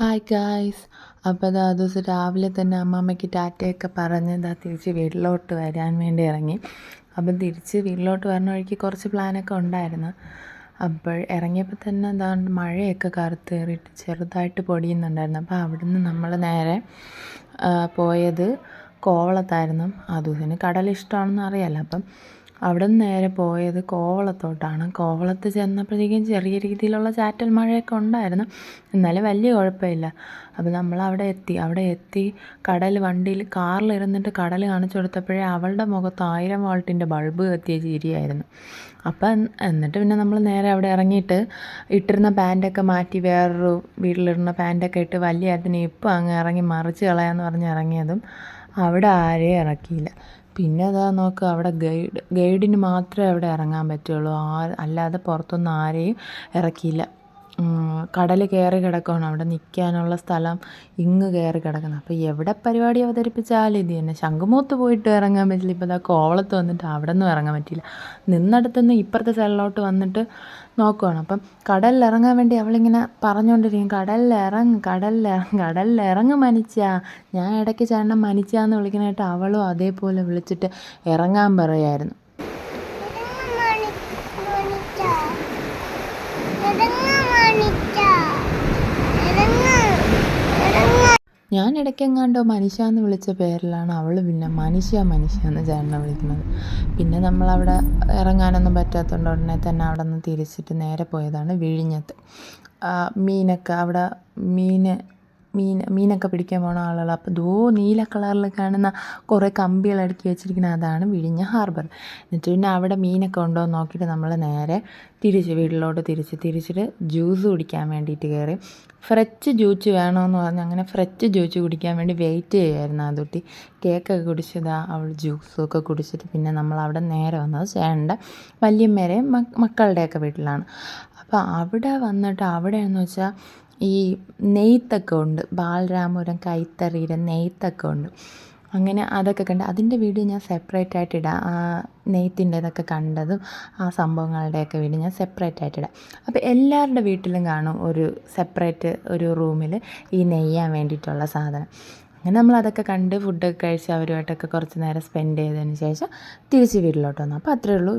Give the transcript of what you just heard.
Hi guys അപ്പോൾ അതാ ദിവസം രാവിലെ തന്നെ അമ്മാമ്മയ്ക്ക് ടാറ്റയൊക്കെ പറഞ്ഞ് ഇതാ തിരിച്ച് വീട്ടിലോട്ട് വരാൻ വേണ്ടി ഇറങ്ങി. അപ്പം തിരിച്ച് വീട്ടിലോട്ട് വരുന്ന വഴിക്ക് കുറച്ച് പ്ലാനൊക്കെ ഉണ്ടായിരുന്നു. അപ്പോൾ ഇറങ്ങിയപ്പോൾ തന്നെ എന്താ മഴയൊക്കെ കറുത്ത് കയറിയിട്ട് ചെറുതായിട്ട് പൊടിയുന്നുണ്ടായിരുന്നു. അപ്പോൾ അവിടുന്ന് നമ്മൾ നേരെ പോയത് കോവളത്തായിരുന്നു. അതുസിന് കടൽ ഇഷ്ടമാണെന്ന് അറിയാമല്ലോ അപ്പം അവിടെ നിന്ന് നേരെ പോയത് കോവളത്തോട്ടാണ്. കോവളത്ത് ചെന്നപ്പോഴത്തേക്കും ചെറിയ രീതിയിലുള്ള ചാറ്റൽ മഴയൊക്കെ ഉണ്ടായിരുന്നു. എന്നാലും വലിയ കുഴപ്പമില്ല. അപ്പോൾ നമ്മൾ അവിടെ എത്തി. അവിടെ എത്തി കടൽ വണ്ടിയിൽ കാറിൽ ഇരുന്നിട്ട് കടൽ കാണിച്ചു കൊടുത്തപ്പോഴേ അവളുടെ മുഖത്ത് ആയിരം വാൾട്ടിന്റെ ബൾബ് കത്തിയ ചിരിയായിരുന്നു. അപ്പം എന്നിട്ട് പിന്നെ നമ്മൾ നേരെ അവിടെ ഇറങ്ങിയിട്ട് ഇട്ടിരുന്ന പാന്റൊക്കെ മാറ്റി വേറൊരു വീട്ടിലിടുന്ന പാന്റൊക്കെ ഇട്ട് വലിയ അതിനെ ഇപ്പം അങ്ങ് ഇറങ്ങി മറിച്ച് കളയാമെന്ന് പറഞ്ഞ് ഇറങ്ങിയതും അവിടെ ആരെയും ഇറക്കിയില്ല. പിന്നെ അതാ നോക്കുക അവിടെ ഗൈഡ് ഗൈഡിന് മാത്രമേ അവിടെ ഇറങ്ങാൻ പറ്റുള്ളൂ. ആ അല്ലാതെ പുറത്തൊന്നും ആരെയും ഇറക്കിയില്ല. കടൽ കയറി കിടക്കുകയാണ് അവിടെ നിൽക്കാനുള്ള സ്ഥലം ഇങ്ങ് കയറി കിടക്കണം അപ്പോൾ എവിടെ പരിപാടി അവതരിപ്പിച്ചാലും ഇത് തന്നെ. ശംഖുമുഖത്ത് പോയിട്ട് ഇറങ്ങാൻ പറ്റില്ല. ഇപ്പോൾ ഇതാ കോവളത്ത് വന്നിട്ട് അവിടെ നിന്നും ഇറങ്ങാൻ പറ്റില്ല. നിന്നിടത്തുനിന്ന് ഇപ്പുറത്തെ സൈഡിലോട്ട് വന്നിട്ട് നോക്കുവാണ്. അപ്പം കടലിൽ ഇറങ്ങാൻ വേണ്ടി അവളിങ്ങനെ പറഞ്ഞുകൊണ്ടിരിക്കും. കടലിൽ ഇറങ്ങ് കടലിൽ മനിച്ചാ. ഞാൻ ഇടയ്ക്ക് ചേട്ടൻ മനിച്ചാന്ന് വിളിക്കാനായിട്ട് അവളും അതേപോലെ വിളിച്ചിട്ട് ഇറങ്ങാൻ പറയായിരുന്നു. ഞാൻ ഇടയ്ക്കെങ്ങാണ്ടോ മനുഷ്യ എന്ന് വിളിച്ച പേരിലാണ് അവൾ പിന്നെ മനുഷ്യ മനുഷ്യ എന്ന് ചേട്ടനെ വിളിക്കുന്നത്. പിന്നെ നമ്മളവിടെ ഇറങ്ങാനൊന്നും പറ്റാത്തതുകൊണ്ട് ഉടനെ തന്നെ അവിടെ നിന്ന് തിരിച്ചിട്ട് നേരെ പോയതാണ് വിഴിഞ്ഞത്ത്. മീനൊക്കെ അവിടെ മീൻ മീൻ മീനൊക്കെ പിടിക്കാൻ പോണ ആളുകൾ അപ്പോൾ ദോ നീല കളറിൽ കാണുന്ന കുറേ കമ്പികൾ അടുക്കി വെച്ചിരിക്കുന്ന അതാണ് വിഴിഞ്ഞ ഹാർബർ. എന്നിട്ട് പിന്നെ അവിടെ മീനൊക്കെ ഉണ്ടോ എന്ന് നോക്കിയിട്ട് നമ്മൾ നേരെ തിരിച്ച് വീട്ടിലോട്ട് തിരിച്ച് തിരിച്ചിട്ട് ജ്യൂസ് കുടിക്കാൻ വേണ്ടിയിട്ട് കയറി ഫ്രച്ച് ജ്യൂസ് വേണമെന്ന് പറഞ്ഞ് അങ്ങനെ ഫ്രച്ച് ജ്യൂസ് കുടിക്കാൻ വേണ്ടി വെയിറ്റ് ചെയ്യുമായിരുന്നു ആ കുട്ടി. കേക്കൊക്കെ കുടിച്ചതാ അവൾ ജ്യൂസൊക്കെ കുടിച്ചിട്ട് പിന്നെ നമ്മൾ അവിടെ നേരെ വന്നത് ചേണ്ട വല്യമ്മേരെയും മക്കളുടെയൊക്കെ വീട്ടിലാണ്. അപ്പോൾ അവിടെ വന്നിട്ട് അവിടെ എന്ന് വെച്ചാൽ ഈ നെയ്ത്തൊക്കെ ഉണ്ട്. ബാലരാമപുരം കൈത്തറിയുടെ നെയ്ത്തൊക്കെ ഉണ്ട്. അങ്ങനെ അതൊക്കെ കണ്ട് അതിന്റെ വീഡിയോ ഞാൻ സെപ്പറേറ്റ് ആയിട്ട് ഇടാം. നെയ്ത്തിന്റെതൊക്കെ കണ്ടതും ആ സംഭവങ്ങളുടെയൊക്കെ വീഡിയോ ഞാൻ സെപ്പറേറ്റ് ആയിട്ട് ഇടാം. അപ്പോൾ എല്ലാവരുടെ വീട്ടിലും കാണും ഒരു സെപ്പറേറ്റ് ഒരു റൂമിൽ ഈ നെയ്യാൻ വേണ്ടിയിട്ടുള്ള സാധനം. അങ്ങനെ നമ്മൾ അതൊക്കെ കണ്ട് ഫുഡൊക്കെ കഴിച്ച് അവരുമായിട്ടൊക്കെ കുറച്ച് നേരം സ്പെൻഡ് ചെയ്തതിന് ശേഷം തിരിച്ച് വീട്ടിലോട്ട് വന്നു. അപ്പോൾ അത്രയേ ഉള്ളൂ.